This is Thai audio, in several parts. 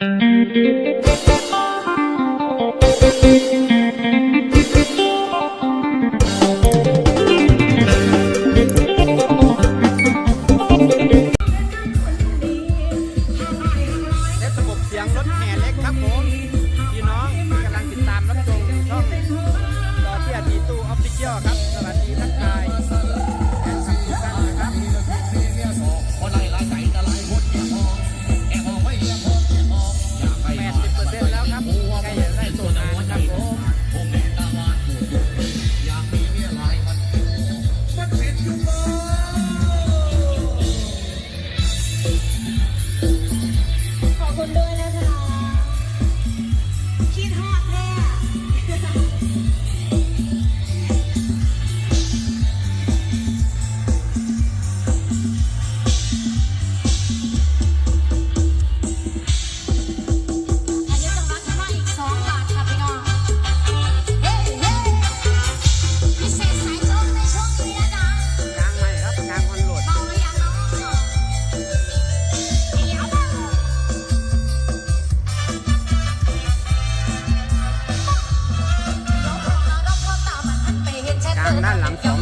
เ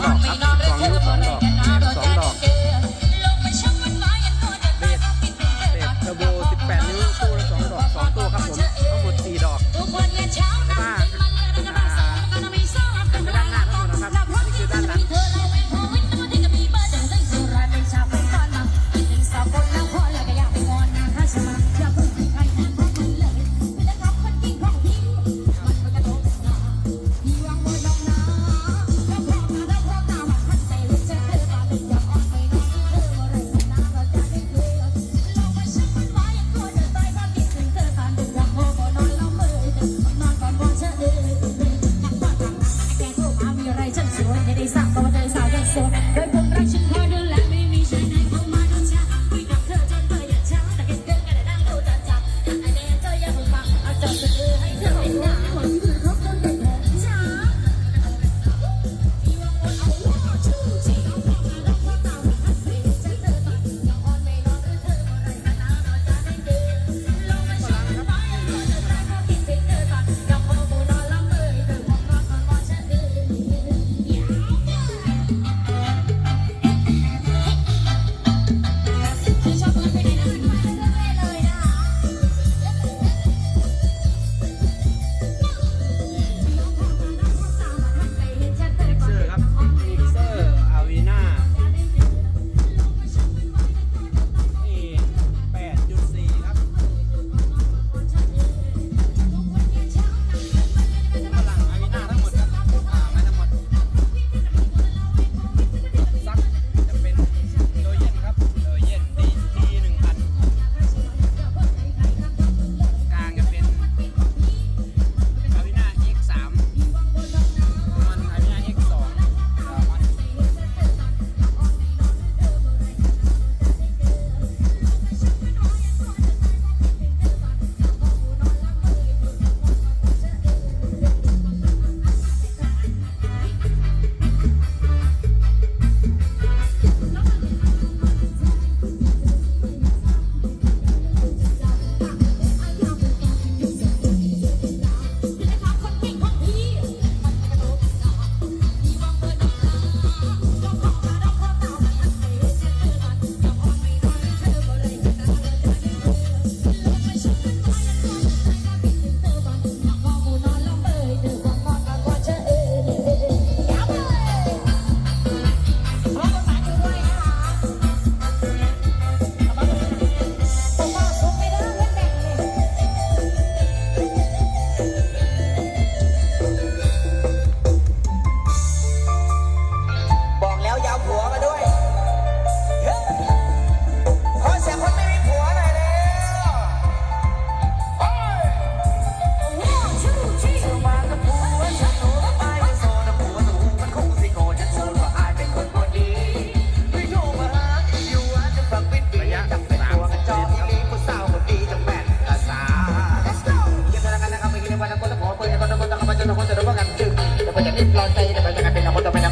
ด้า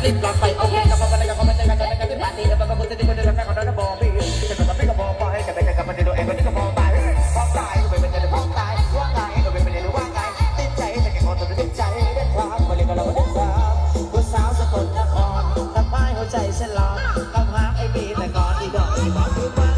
ลิบหลังไปเอาไกับมักับมันกับมักับมักับมันปาร์ตี้กับมันกับคนที่คนเดียวแม่ของน้อบอบี้กับกับพี่กับบอกไปกับกับกับมันที่ตัเองคนที่ก็มองตายมองตายก็เป็นมันจะมองตายว่าไงก็เป็นมันจะว่าไงติดใจแต่แค่คนตัวติดใจเด็ดความมาเกับเราเด็ดความผู้สาวสกลนครทำให้หัวใจฉันร้อนคำหาไอ้บีแต่ก่อนอีดอกอีบกคือว่